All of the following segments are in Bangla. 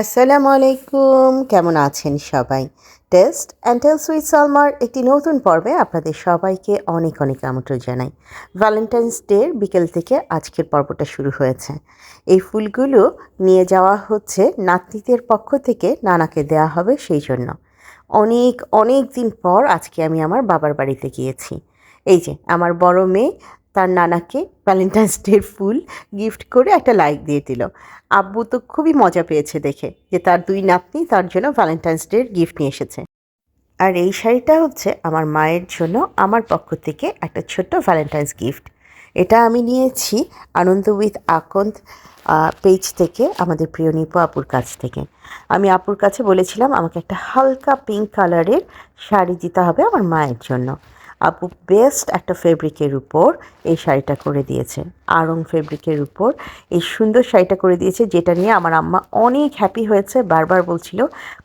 আসসালামু আলাইকুম। কেমন আছেন সবাই? টেস্ট অ্যান্ড টেলস উইথ সালমার একটি নতুন পর্বে আপনাদের সবাইকে অনেক অনেক আমন্ত্রণ জানাই। ভ্যালেন্টাইন্স ডের বিকেল থেকে আজকের পর্বটা শুরু হয়েছে। এই ফুলগুলো নিয়ে যাওয়া হচ্ছে নাতনিদের পক্ষ থেকে নানাকে দেওয়া হবে সেই জন্য। অনেক অনেক দিন পর আজকে আমি আমার বাবার বাড়িতে গিয়েছি। এই যে, আমার বড় মেয়ে তার নানাকে ভ্যালেন্টাইন্স ডের ফুল গিফট করে একটা লাইক দিয়ে দিল। আব্বু তো খুবই মজা পেয়েছে দেখে যে তার দুই নাতনি তার জন্য ভ্যালেন্টাইন্স ডের গিফট নিয়ে এসেছে। আর এই শাড়িটা হচ্ছে আমার মায়ের জন্য আমার পক্ষ থেকে একটা ছোট্ট ভ্যালেন্টাইন্স গিফট এটা আমি নিয়েছি আনন্দ উইথ আকন্ত পেজ থেকে আমাদের প্রিয় নিপু আপুর কাছ থেকে। আমি আপুর কাছে বলেছিলাম, আমাকে একটা হালকা পিঙ্ক কালারের শাড়ি দিতে হবে আমার মায়ের জন্য। আপু বেস্ট একটা ফেব্রিকের উপর এই শাড়িটা করে দিয়েছে। আরং ফেব্রিকের উপর এই সুন্দর শাড়িটা করে দিয়েছে, যেটা নিয়ে আমার আম্মা অনেক হ্যাপি হয়েছে, বারবার বলছিল,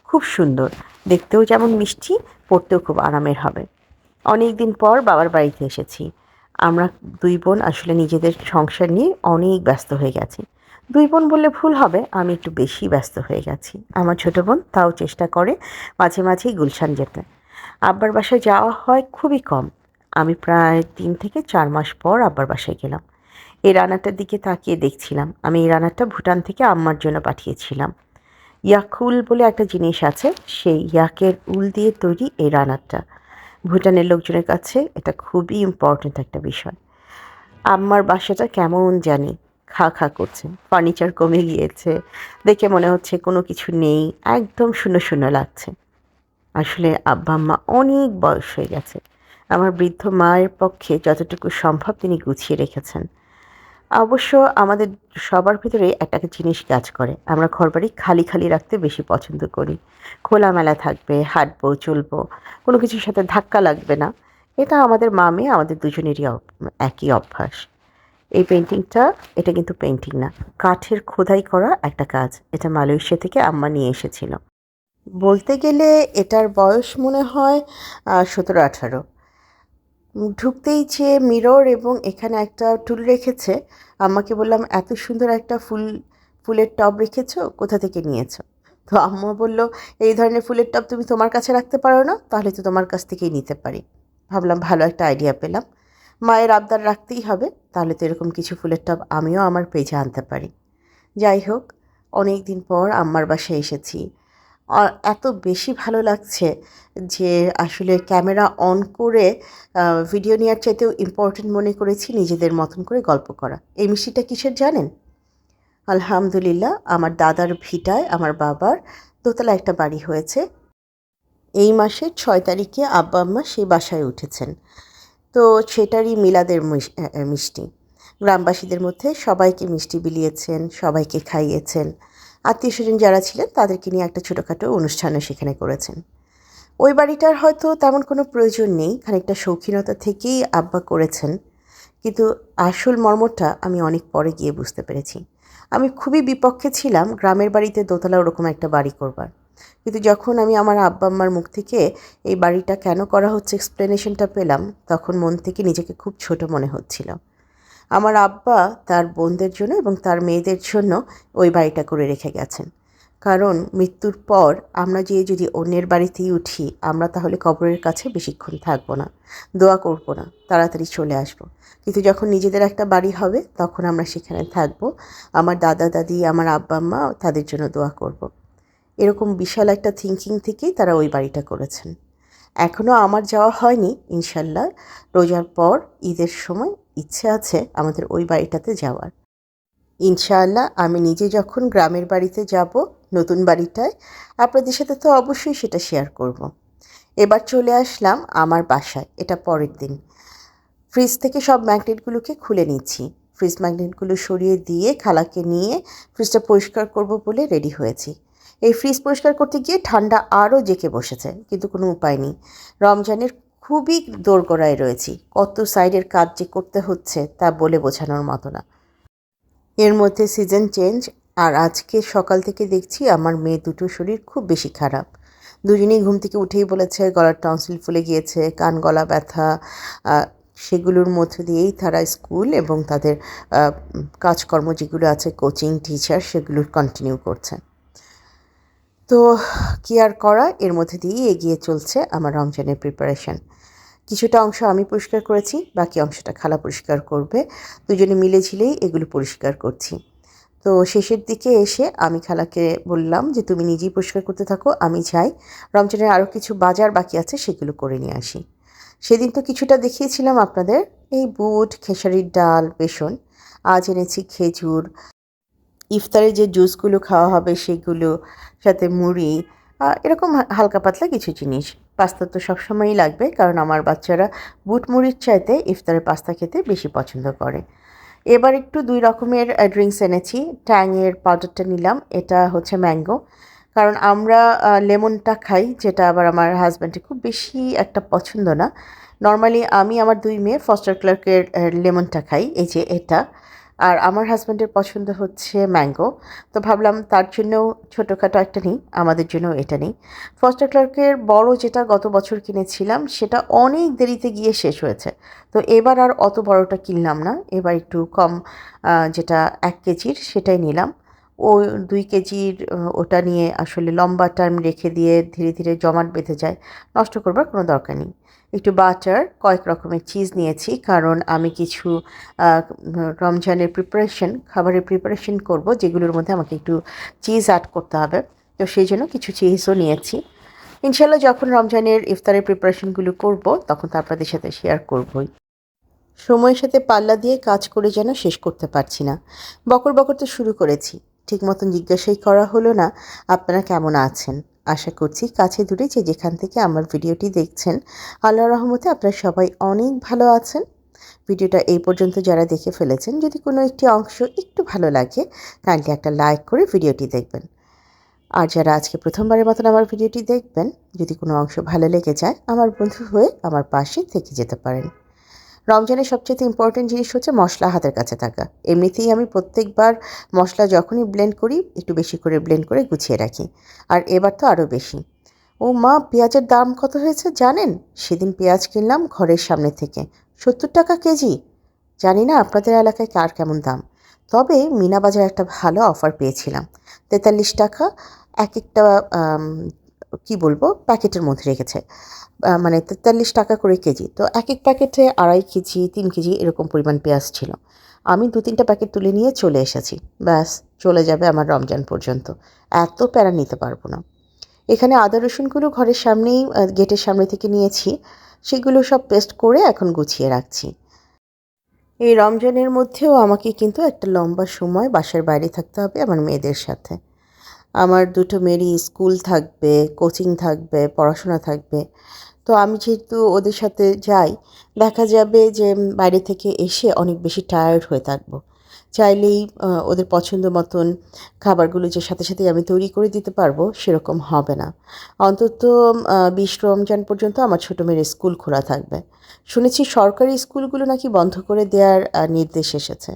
খুব সুন্দর, দেখতেও যেমন মিষ্টি, পরতেও খুব আরামের হবে। অনেক দিন পর বাবার বাড়িতে এসেছি। আমরা দুই বোন আসলে নিজেদের সংসার নিয়ে অনেক ব্যস্ত হয়ে গেছি। দুই বোন বললে ভুল হবে, আমি একটু বেশি ব্যস্ত হয়ে গেছি। আমার ছোটো বোন তাও চেষ্টা করে মাঝে মাঝেই গুলশান যেতে। আব্বার বাসায় যাওয়া হয় খুবই কম। আমি প্রায় তিন থেকে চার মাস পর আব্বার বাসায় গেলাম। এই রান্নাটার দিকে তাকিয়ে দেখছিলাম। আমি এই রান্নাটা ভুটান থেকে আম্মার জন্য পাঠিয়েছিলাম। ইয়াকুল বলে একটা জিনিস আছে, সেই ইয়াকের উল দিয়ে তৈরি এই রান্নাটা ভুটানের লোকজনের কাছে এটা খুবই ইম্পর্ট্যান্ট একটা বিষয়। আম্মার বাসাটা কেমন জানি খা খা করছে ফার্নিচার কমে গিয়েছে, দেখে মনে হচ্ছে কোনো কিছু নেই, একদম শূন্য শূন্য লাগছে। আসলে আব্বা আম্মা অনেক বয়স হয়ে গেছে। আমার বৃদ্ধ মায়ের পক্ষে যতটুকু সম্ভব তিনি গুছিয়ে রেখেছেন। অবশ্য আমাদের সবার ভিতরে একটা জিনিস কাজ করে। আমরা ঘরবাড়ি খালি খালি রাখতে বেশি পছন্দ করি। খোলামেলা থাকবে, হাঁটবো, চলবো, কোনো কিছুর সাথে ধাক্কা লাগবে না। এটা আমাদের মামে, আমাদের দুজনেরই একই অভ্যাস। এই পেন্টিংটা এটা কিন্তু পেন্টিং না। কাঠের খোদাই করা একটা কাজ। এটা মালয়েশিয়া থেকে আম্মা নিয়ে এসেছিল। বলতে গেলে এটার বয়স মনে হয় সতেরো, আঠারো। ঢুকতেই যে মিরর এবং এখানে একটা টুল রেখেছে, আম্মাকে বললাম, এত সুন্দর একটা ফুল, ফুলের টব রেখেছো, কোথা থেকে নিয়েছো? তো আম্মা বলল, এই ধরনের ফুলের টব তুমি তোমার কাছে রাখতে পারো না, তাহলে তো তোমার কাছ থেকেই নিতে পারি। ভাবলাম, ভালো একটা আইডিয়া পেলাম। মায়ের আবদার রাখতেই হবে, তাহলে তো এরকম কিছু ফুলের টব আমিও আমার পেজে আনতে পারি। যাই হোক অনেক দিন পর আম্মার বাসায় এসেছি। এত বেশি ভালো লাগছে যে আসলে ক্যামেরা অন করে ভিডিও নেওয়ার চাইতেও ইম্পর্টেন্ট মনে করেছি নিজেদের মতন করে গল্প করা। এই মিষ্টিটা কিসের জানেন? আলহামদুলিল্লাহ, আমার দাদার ভিটায় আমার বাবার দোতলা একটা বাড়ি হয়েছে। এই মাসের ছয় তারিখে আব্বা আম্মা সেই বাসায় উঠেছেন। তো সেটারই মিলাদের মিষ্টি। গ্রামবাসীদের মধ্যে সবাইকে মিষ্টি বিলিয়েছেন, সবাইকে খাইয়েছেন। আত্মীয় স্বজন যারা ছিলেন, তাদেরকে নিয়ে একটা ছোটোখাটো অনুষ্ঠানও সেখানে করেছেন। ওই বাড়িটার হয়তো তেমন কোনো প্রয়োজন নেই, খানিকটা শৌখিনতা থেকেই আব্বা করেছেন। কিন্তু আসল মর্মটা আমি অনেক পরে গিয়ে বুঝতে পেরেছি। আমি খুবই বিপক্ষে ছিলাম, গ্রামের বাড়িতে দোতলা ওরকম একটা বাড়ি করবার। কিন্তু যখন আমি আমার আব্বা আম্মার মুখ থেকে এই বাড়িটা কেন করা হচ্ছে এক্সপ্লেনেশনটা পেলাম, তখন মন থেকে নিজেকে খুব ছোট মনে হচ্ছিল। আমার আব্বা তার বোনদের জন্য এবং তার মেয়েদের জন্য ওই বাড়িটা করে রেখে গেছেন কারণ মৃত্যুর পর আমরা যে যদি অন্যের বাড়িতেই উঠি, আমরা তাহলে কবরের কাছে বেশিক্ষণ থাকব না, দোয়া করব না, তাড়াতাড়ি চলে আসব। কিন্তু যখন নিজেদের একটা বাড়ি হবে, তখন আমরা সেখানে থাকব আমার দাদা, দাদি, আমার আব্বা, আম্মা তাদের জন্য দোয়া করব। এরকম বিশাল একটা থিঙ্কিং থেকেই তারা ওই বাড়িটা করেছেন এখনও আমার যাওয়া হয়নি, ইনশাল্লাহ রোজার পর ঈদের সময় ইচ্ছে আছে আমাদের ওই বাড়িটাতে যাওয়ার। ইনশাআল্লাহ আমি নিজে যখন গ্রামের বাড়িতে যাব নতুন বাড়িটায়, আপনাদের সাথে তো অবশ্যই সেটা শেয়ার করব। এবার চলে আসলাম আমার বাসায়, এটা পরের দিন। ফ্রিজ থেকে সব ম্যাগনেটগুলোকে খুলে নিচ্ছি। ফ্রিজ ম্যাগনেটগুলো সরিয়ে দিয়ে খালাকে নিয়ে ফ্রিজটা পরিষ্কার করব বলে রেডি হয়েছি। এই ফ্রিজ পরিষ্কার করতে গিয়ে ঠান্ডা আরও জেকে বসেছে, কিন্তু কোনো উপায় নেই। রমজানের খুবই দোরগোড়ায় রয়েছি। কত সাইডের কাজ যে করতে হচ্ছে তা বলে বোঝানোর মতো না। এর মধ্যে সিজন চেঞ্জ, আর আজকে সকাল থেকে দেখছি আমার মেয়ে দুটো শরীর খুব বেশি খারাপ। দুজনেই ঘুম থেকে উঠেই বলেছে, গলার টনসিল ফুলে গিয়েছে, কান গলা ব্যথা সেগুলোর মধ্য দিয়েই তারা স্কুল এবং তাদের কাজকর্ম যেগুলো আছে, কোচিং, টিচার সেগুলো কন্টিনিউ করছে। তো কি আর করা? এর মধ্যে দিয়েই এগিয়ে চলছে আমার রমজানের প্রিপারেশন কিছুটা অংশ আমি পরিষ্কার করেছি, বাকি অংশটা খালা পরিষ্কার করবে। দুজনে মিলে ঝিলেই এগুলো পরিষ্কার করছি। তো শেষের দিকে এসে আমি খালাকে বললাম যে, তুমি নিজেই পরিষ্কার করতে থাকো, আমি যাই। রমজানের আরও কিছু বাজার বাকি আছে, সেগুলো করে নিয়ে আসি। সেদিন তো কিছুটা দেখিয়েছিলাম আপনাদের, এই বুট, খেসারির ডাল, বেসন, আজ এনেছি খেজুর। ইফতারে যে জুসগুলো খাওয়া হবে, সেগুলো, সাথে মুড়ি এরকম হালকা পাতলা কিছু জিনিস। পাস্তা তো সবসময়ই লাগবে, কারণ আমার বাচ্চারা বুটমুড়ির চাইতে ইফতারে পাস্তা খেতে বেশি পছন্দ করে। এবার একটু দুই রকমের ড্রিঙ্কস এনেছি। ট্যাংয়ের পাউডারটা নিলাম, এটা হচ্ছে ম্যাঙ্গো কারণ আমরা লেমনটা খাই, যেটা আবার আমার হাজব্যান্ডের খুব বেশি একটা পছন্দ না। নর্মালি আমি আমার দুই মেয়ে ফস্টার ক্লার্কের লেমনটা খাই, এই যে এটা। আর আমার হাজব্যান্ডের পছন্দ হচ্ছে ম্যাঙ্গো তো ভাবলাম তার জন্যও ছোটোখাটো একটা নিই, আমাদের জন্য এটা নেই। ফস্টার ক্লার্কের বড় যেটা গত বছর কিনেছিলাম, সেটা অনেক দেরিতে গিয়ে শেষ হয়েছে। তো এবার আর অত বড়টা কিনলাম না, এবার একটু কম যেটা এক কেজির সেটাই নিলাম। ও দুই কেজির ওটা নিয়ে আসলে লম্বা টাইম রেখে দিয়ে ধীরে ধীরে জমাট বেঁধে যায়, নষ্ট করবার কোনো দরকার নেই। একটু বাটার কয়েক রকমের চিজ নিয়েছি। কারণ আমি কিছু রমজানের প্রিপারেশন খাবারের প্রিপারেশন করব, যেগুলোর মধ্যে আমাকে একটু চিজ অ্যাড করতে হবে। তো সেই জন্য কিছু চিজও নিয়েছি। ইনশাল্লাহ যখন রমজানের ইফতারের প্রিপারেশনগুলো করব, তখন তো আপনাদের সাথে শেয়ার করবই। সময়ের সাথে পাল্লা দিয়ে কাজ করে যেন শেষ করতে পারছি না। বকর বকর তো শুরু করেছি। ঠিক মতন জিজ্ঞাসাই করা হলো না, আপনারা কেমন আছেন? আশা করছি কাছে দূরে যে যেখান থেকে আমার ভিডিওটি দেখছেন আল্লাহ রহমতে আপনারা সবাই অনেক ভালো আছেন। ভিডিওটা এই পর্যন্ত যারা দেখে ফেলেছেন, যদি কোনো একটি অংশ একটু ভালো লাগে কাইন্ডলি একটা লাইক করে ভিডিওটি দেখবেন। আর যারা আজকে প্রথমবারের মতন আমার ভিডিওটি দেখবেন, যদি কোনো অংশ ভালো লেগে যায়, আমার বন্ধু হয়ে আমার পাশে থেকে যেতে পারেন। রমজানের সবচেয়ে ইম্পর্টেন্ট জিনিস হচ্ছে মশলা হাতের কাছে থাকা। এমনিতেই আমি প্রত্যেকবার মশলা যখনই ব্লেন্ড করি, একটু বেশি করে ব্লেন্ড করে গুছিয়ে রাখি। আর এবার তো আরও বেশি। ও মা, পেঁয়াজের দাম কত হয়েছে জানেন? সেদিন পেঁয়াজ কিনলাম ঘরের সামনে থেকে। সত্তর টাকা কেজি। জানি না আপনাদের এলাকায় কার কেমন দাম। তবে মিনা বাজারে একটা ভালো অফার পেয়েছিলাম। তেতাল্লিশ টাকা, এক একটা কি বলব? প্যাকেটের মধ্যে রেখেছে। মানে তেতাল্লিশ টাকা করে কেজি। তো এক এক প্যাকেটে আড়াই কেজি, তিন কেজি এরকম পরিমাণ পেঁয়াজ ছিল। আমি দু তিনটা প্যাকেট তুলে নিয়ে চলে এসেছি। ব্যাস, চলে যাবে আমার রমজান পর্যন্ত। এত প্যারা নিতে পারব না। এখানে আদা রসুনগুলো ঘরের সামনেই গেটের সামনে থেকে নিয়েছি। সেগুলো সব পেস্ট করে এখন গুছিয়ে রাখছি। এই রমজানের মধ্যেও আমাকে কিন্তু একটা লম্বা সময় বাসার বাইরে থাকতে হবে আমার মেয়েদের সাথে। আমার দুটো মেয়েরই স্কুল থাকবে, কোচিং থাকবে, পড়াশোনা থাকবে। তো আমি যেহেতু ওদের সাথে যাই, দেখা যাবে যে বাইরে থেকে এসে অনেক বেশি টায়ার্ড হয়ে থাকব। চাইলেই ওদের পছন্দ মতন খাবারগুলো যে সাথে সাথে আমি তৈরি করে দিতে পারব, সেরকম হবে না। অন্তত বিশ রমজান পর্যন্ত আমার ছোটো মেয়ের স্কুল খোলা থাকবে। শুনেছি সরকারি স্কুলগুলো নাকি বন্ধ করে দেওয়ার নির্দেশ এসেছে।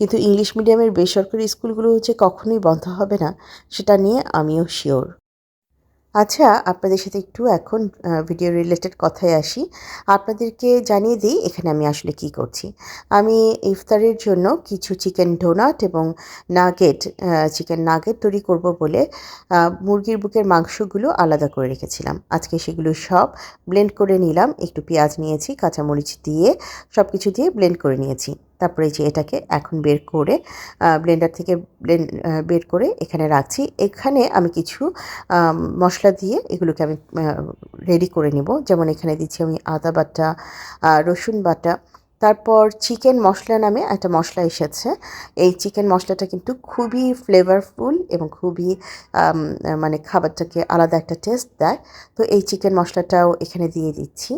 কিন্তু ইংলিশ মিডিয়ামের বেসরকারি স্কুলগুলো হচ্ছে কখনোই বন্ধ হবে না, সেটা নিয়ে আমিও শিওর। আচ্ছা আপনাদের সাথে একটু এখন ভিডিও রিলেটেড কথায় আসি। আপনাদেরকে জানিয়ে দিই এখানে আমি আসলে কি করছি। আমি ইফতারের জন্য কিছু চিকেন ডোনাট এবং নাগেট চিকেন নাগেট তৈরি করব বলে মুরগির বুকের মাংসগুলো আলাদা করে রেখেছিলাম। আজকে সেগুলো সব ব্লেন্ড করে নিলাম। একটু পেঁয়াজ নিয়েছি, কাঁচামরিচ দিয়ে সব কিছু দিয়ে ব্লেন্ড করে নিয়েছি। তারপরে যে এটাকে এখন বের করে ব্লেন্ডার থেকে বের করে এখানে রাখছি। এখানে আমি কিছু মশলা দিয়ে এগুলোকে আমি রেডি করে নিব। যেমন এখানে দিচ্ছি আমি আদা বাটা রসুন বাটা। তারপর চিকেন মশলা নামে একটা মশলা এসেছে। এই চিকেন মশলাটা কিন্তু খুবই ফ্লেভারফুল এবং খুবই মানে খাবারটাকে আলাদা একটা টেস্ট দেয়। তো এই চিকেন মশলাটাও এখানে দিয়ে দিচ্ছি।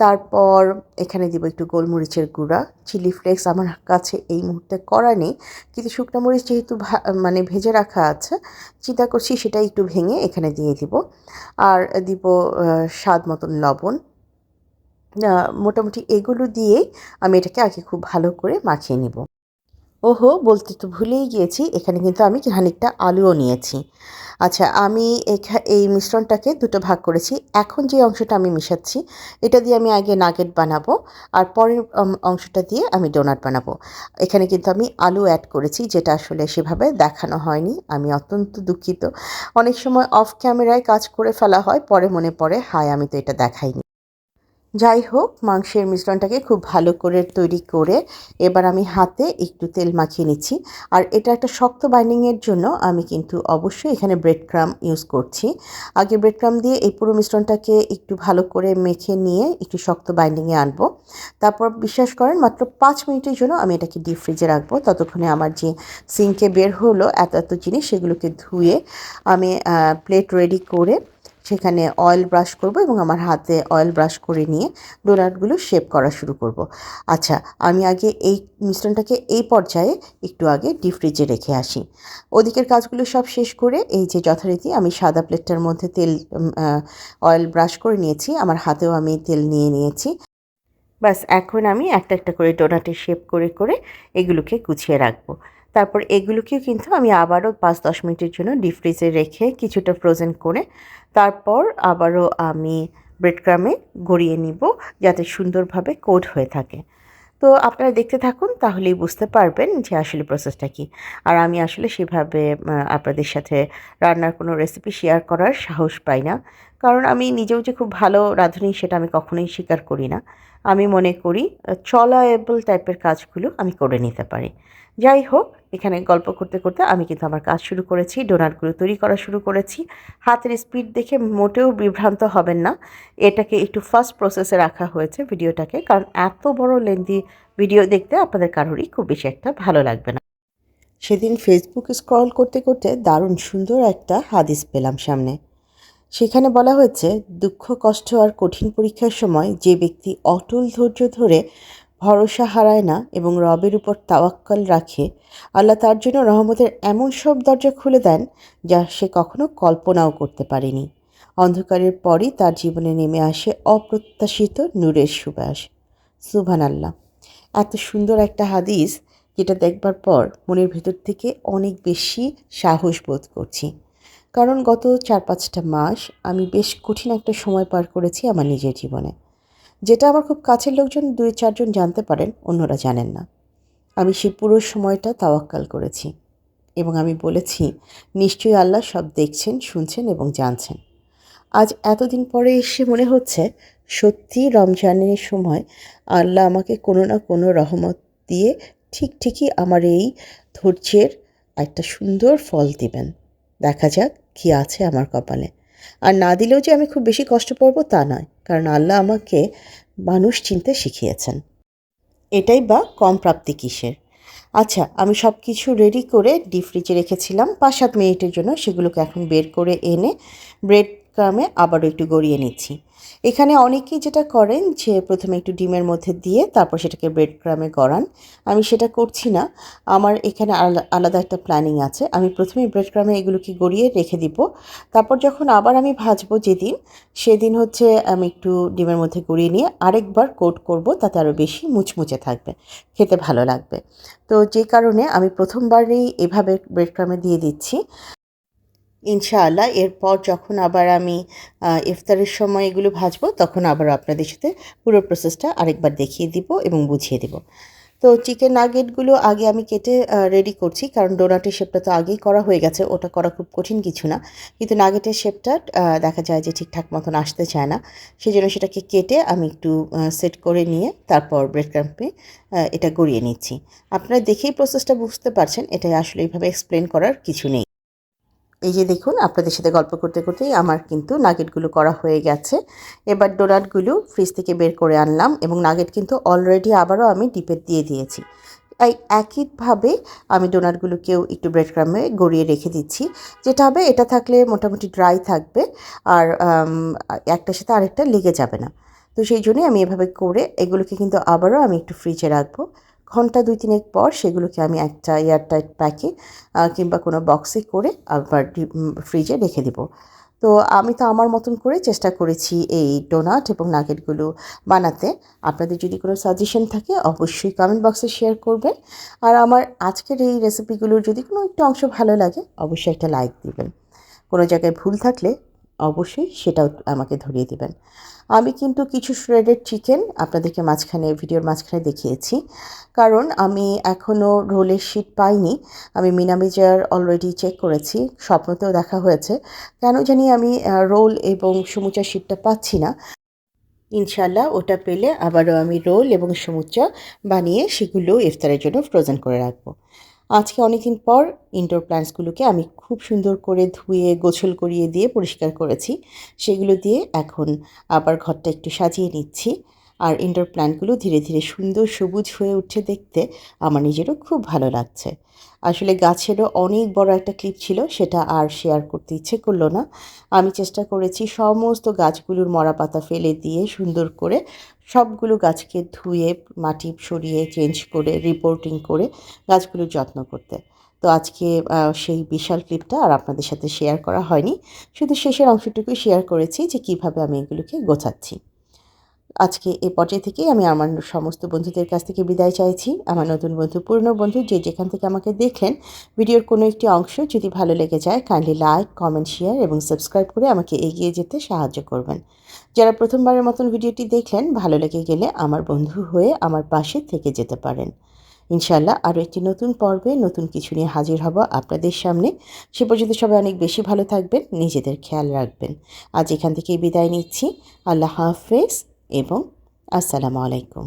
তারপর এখানে দিব একটু গোলমরিচের গুঁড়া চিলি ফ্লেক্স আমার কাছে এই মুহূর্তে করা নেই, কিন্তু শুকনো মরিচ যেহেতু মানে ভেজে রাখা আছে, চিন্তা করছি সেটা একটু ভেঙে এখানে দিয়ে দিব। আর দিব স্বাদ মতন লবণ। মোটামুটি এগুলো দিয়েই আমি এটাকে আগে খুব ভালো করে মাখিয়ে নিব। ওহো, বলতে তো ভুলেই গিয়েছি, এখানে কিন্তু আমি খানিকটা আলুও নিয়েছি। আচ্ছা আমি এই মিশ্রণটাকে দুটো ভাগ করেছি। এখন যে অংশটা আমি মিশাচ্ছি, এটা দিয়ে আমি আগে নাগেট বানাবো, আর পরের অংশটা দিয়ে আমি ডোনাট বানাবো। এখানে কিন্তু আমি আলু অ্যাড করেছি, যেটা আসলে সেভাবে দেখানো হয়নি, আমি অত্যন্ত দুঃখিত। অনেক সময় অফ ক্যামেরায় কাজ করে ফেলা হয়, পরে মনে পড়ে, হায়, আমি তো এটা দেখাইনি। যাই হোক, মাংসের মিশ্রণটাকে খুব ভালো করে তৈরি করে এবার আমি হাতে একটু তেল মাখিয়ে নিচ্ছি। আর এটা একটা শক্ত বাইন্ডিংয়ের জন্য আমি কিন্তু অবশ্যই এখানে ব্রেড ক্রাম ইউজ করছি। আগে ব্রেড ক্রাম দিয়ে এই পুরো মিশ্রণটাকে একটু ভালো করে মেখে নিয়ে একটু শক্ত বাইন্ডিংয়ে আনব। তারপর বিশ্বাস করেন, মাত্র পাঁচ মিনিটের জন্য আমি এটাকে ডিপ ফ্রিজে রাখব। ততক্ষণে আমার যে সিঙ্কে বের হলো, এত এত জিনিস সেগুলোকে ধুয়ে আমি প্লেট রেডি করে সেখানে অয়েল ব্রাশ করব এবং আমার হাতে অয়েল ব্রাশ করে নিয়ে ডোনাটগুলো শেপ করা শুরু করব। আচ্ছা আমি আগে এই মিশ্রণটাকে এই পর্যায়ে একটু আগে ডিপ ফ্রিজে রেখে আসি। ওদিকের কাজগুলো সব শেষ করে এই যে যথারীতি আমি সাদা প্লেটটার মধ্যে তেল অয়েল ব্রাশ করে নিয়েছি, আমার হাতেও আমি তেল নিয়ে নিয়েছি। ব্যাস, এখন আমি একটা একটা করে ডোনাটের শেপ করে করে এগুলোকে গুছিয়ে রাখব। তারপর এগুলোকেও কিন্তু আমি আবারও পাঁচ দশ মিনিটের জন্য ডিপ ফ্রিজে রেখে কিছুটা ফ্রোজেন করে তারপর আবারও আমি ব্রেড ক্রামে গড়িয়ে নিব যাতে সুন্দরভাবে কোট হয়ে থাকে। তো আপনারা দেখতে থাকুন, তাহলেই বুঝতে পারবেন যে আসলে প্রসেসটা কী। আর আমি আসলে সেভাবে আপনাদের সাথে রান্নার কোনো রেসিপি শেয়ার করার সাহস পাই না। কারণ আমি নিজেও যে খুব ভালো রাঁধুনি সেটা আমি কখনোই স্বীকার করি না। আমি মনে করি চলায়েবল টাইপের কাজগুলো আমি করে নিতে পারি। যাই হোক এখানে গল্প করতে করতে আমি কিন্তু আমার কাজ শুরু করেছি ডোনাটগুলো তৈরি করা শুরু করেছি। হাতের স্পিড দেখে মোটেও বিভ্রান্ত হবেন না। এটাকে একটু ফার্স্ট প্রসেসে রাখা হয়েছে ভিডিওটাকে, কারণ এত বড় লেন্দি ভিডিও দেখতে আপনাদের কারোরই খুব বেশি একটা ভালো লাগবে না। সেদিন ফেসবুক স্ক্রল করতে করতে দারুণ সুন্দর একটা হাদিস পেলাম সামনে। সেখানে বলা হয়েছে, দুঃখ, কষ্ট আর কঠিন পরীক্ষার সময় যে ব্যক্তি অটল ধৈর্য ধরে ভরসা হারায় না এবং রবের উপর তাওয়াক্কাল রাখে, আল্লাহ তার জন্য রহমতের এমন সব দরজা খুলে দেন যা সে কখনো কল্পনাও করতে পারেনি। অন্ধকারের পরই তার জীবনে নেমে আসে অপ্রত্যাশিত নূরের সুবাস। সুভান আল্লাহ এত সুন্দর একটা হাদিস যেটা দেখবার পর মনের ভেতর থেকে অনেক বেশি সাহস বোধ করছি। কারণ গত চার পাঁচটা মাস আমি বেশ কঠিন একটা সময় পার করেছি আমার নিজের জীবনে। যেটা আমার খুব কাছের লোকজন দুই চারজন জানতে পারেন, অন্যরা জানেন না। আমি সেই পুরো সময়টা তাওয়াক্কাল করেছি এবং আমি বলেছি, নিশ্চয়ই আল্লাহ সব দেখছেন, শুনছেন এবং জানছেন। আজ এতদিন পরে এসে মনে হচ্ছে, সত্যি রমজানের সময় আল্লাহ আমাকে কোনো না কোনো রহমত দিয়ে ঠিক ঠিকই আমার এই ধৈর্যের একটা সুন্দর ফল দিবেন। দেখা যাক কী আছে আমার কপালে। আর না দিলেও যে আমি খুব বেশি কষ্ট পাবো তা নয়। কারণ আল্লাহ আমাকে মানুষ চিনতে শিখিয়েছেন। এটাই বা কম প্রাপ্তি কিসের? আচ্ছা আমি সব কিছু রেডি করে ডিপ ফ্রিজে রেখেছিলাম। পাঁচ সাত মিনিটের জন্য সেগুলোকে এখন বের করে এনে ব্রেড ক্রামে আবারও একটু গড়িয়ে নিচ্ছি। এখানে অনেকেই যেটা করেন যে প্রথমে একটু ডিমের মধ্যে দিয়ে তারপর সেটাকে ব্রেড ক্রামে গড়ান। আমি সেটা করছি না। আমার এখানে আলা- আলাদা একটা প্ল্যানিং আছে। আমি প্রথমে ব্রেড ক্রামে এগুলোকে গড়িয়ে রেখে দিব। তারপর যখন আবার আমি ভাজবো যেদিন, সেদিন হচ্ছে আমি একটু ডিমের মধ্যে গড়িয়ে নিয়ে আরেকবার কোট করব, তাতে আরও বেশি মুচমুচে থাকবে। খেতে ভালো লাগবে। তো যে কারণে আমি প্রথমবারেই এভাবে ব্রেড ক্রামে দিয়ে দিচ্ছি। ইনশাআল্লাহ, এরপর যখন আবার আমি ইফতারের সময় এগুলো ভাজবো, তখন আবার আপনাদের সাথে পুরো প্রসেসটা আরেকবার দেখিয়ে দিব এবং বুঝিয়ে দিব। তো চিকেন নাগেটগুলো আগে আমি কেটে রেডি করছি, কারণ ডোনাটের শেপটা তো আগেই করা হয়ে গেছে, ওটা করা খুব কঠিন কিছু না। কিন্তু নাগেটের শেপটা দেখা যায় যে ঠিকঠাক মতন আসতে চায় না। সেই জন্য সেটাকে কেটে আমি একটু সেট করে নিয়ে তারপর ব্রেড ক্রাম্পে এটা গড়িয়ে নিচ্ছি। আপনারা দেখেই প্রসেসটা বুঝতে পারছেন এটা আসলে এইভাবে এক্সপ্লেন করার কিছু নেই। এই যে দেখুন, আপনাদের সাথে গল্প করতে করতেই আমার কিন্তু নাগেটগুলো করা হয়ে গেছে। এবার ডোনাটগুলো ফ্রিজ থেকে বের করে আনলাম এবং নাগেট কিন্তু অলরেডি আবারও আমি ডিপে দিয়ে দিয়েছি। এই একইভাবে আমি ডোনাটগুলোকেও একটু ব্রেড ক্রামে গড়িয়ে রেখে দিচ্ছি। যেটা হবে, এটা থাকলে মোটামুটি ড্রাই থাকবে আর একটার সাথে আরেকটা লেগে যাবে না। তো সেই জন্যই আমি এভাবে করে এগুলোকে কিন্তু আবারও আমি একটু ফ্রিজে রাখব। ঘণ্টা দুই তিনেক পর সেগুলোকে আমি একটা এয়ারটাইট প্যাকে কিংবা কোনো বক্সে করে আবার ফ্রিজে রেখে দিব। তো আমি তো আমার মতন করে চেষ্টা করেছি এই ডোনাট এবং নাগেটগুলো বানাতে। আপনাদের যদি কোনো সাজেশন থাকে অবশ্যই কমেন্ট বক্সে শেয়ার করবেন। আর আমার আজকের এই রেসিপিগুলোর যদি কোনো একটা অংশ ভালো লাগে অবশ্যই একটা লাইক দিবেন। কোনো জায়গায় ভুল থাকলে অবশ্যই সেটাও আমাকে ধরিয়ে দেবেন। আমি কিন্তু কিছু শ্রেডেড চিকেন আপনাদেরকে মাঝখানে ভিডিওর মাঝখানে দেখিয়েছি। কারণ আমি এখনও রোলের শিট পাইনি। আমি মিনামিজার অলরেডি চেক করেছি। স্বপ্নতেও দেখা হয়েছে। কেন জানি আমি রোল এবং সমুচা শিটটা পাচ্ছি না। ইনশাল্লাহ ওটা পেলে আবারও আমি রোল এবং সমুচা বানিয়ে সেগুলো ইফতারের জন্য ফ্রোজেন করে রাখব। আজকে অনেকদিন পর ইনডোর প্ল্যান্টসগুলোকে আমি খুব সুন্দর করে ধুয়ে, গোছল করিয়ে দিয়ে পরিষ্কার করেছি। সেগুলো দিয়ে এখন আবার ঘরটা একটু সাজিয়ে নিচ্ছি। আর ইনডোর প্ল্যান্টগুলো ধীরে ধীরে সুন্দর সবুজ হয়ে উঠছে দেখতে আমার নিজেরও খুব ভালো লাগছে। আসলে গাছেরও অনেক বড় একটা ক্লিপ ছিল, সেটা আর শেয়ার করতে ইচ্ছে করল না। আমি চেষ্টা করেছি সমস্ত গাছগুলোর মরা পাতা ফেলে দিয়ে সুন্দর করে সবগুলো গাছকে ধুয়ে, মাটি সরিয়ে চেঞ্জ করে রিপোর্টিং করে গাছগুলোর যত্ন করতে। তো আজকে সেই বিশাল ক্লিপটা আর আপনাদের সাথে শেয়ার করা হয়নি। শুধু শেষের অংশটুকুই শেয়ার করেছি যে কীভাবে আমি এগুলোকে গোছাচ্ছি। আজকে এ পর্যায়ে থেকেই আমি আমার সমস্ত বন্ধুদের কাছ থেকে বিদায় চাইছি। আমার নতুন বন্ধু, পুরনো বন্ধু যে যেখান থেকে আমাকে দেখলেন, ভিডিওর কোনো একটি অংশ যদি ভালো লেগে যায় কাইন্ডলি লাইক কমেন্ট শেয়ার এবং সাবস্ক্রাইব করে আমাকে এগিয়ে যেতে সাহায্য করবেন। যারা প্রথমবারের মতন ভিডিওটি দেখলেন, ভালো লেগে গেলে আমার বন্ধু হয়ে আমার পাশে থেকে যেতে পারেন। ইনশাল্লাহ আরও একটি নতুন পর্বে নতুন কিছু নিয়ে হাজির হব আপনাদের সামনে। সে পর্যন্ত সবাই অনেক বেশি ভালো থাকবেন, নিজেদের খেয়াল রাখবেন। আজ এখান থেকেই বিদায় নিচ্ছি। আল্লাহ হাফেজ। এবং আসসালামু আলাইকুম।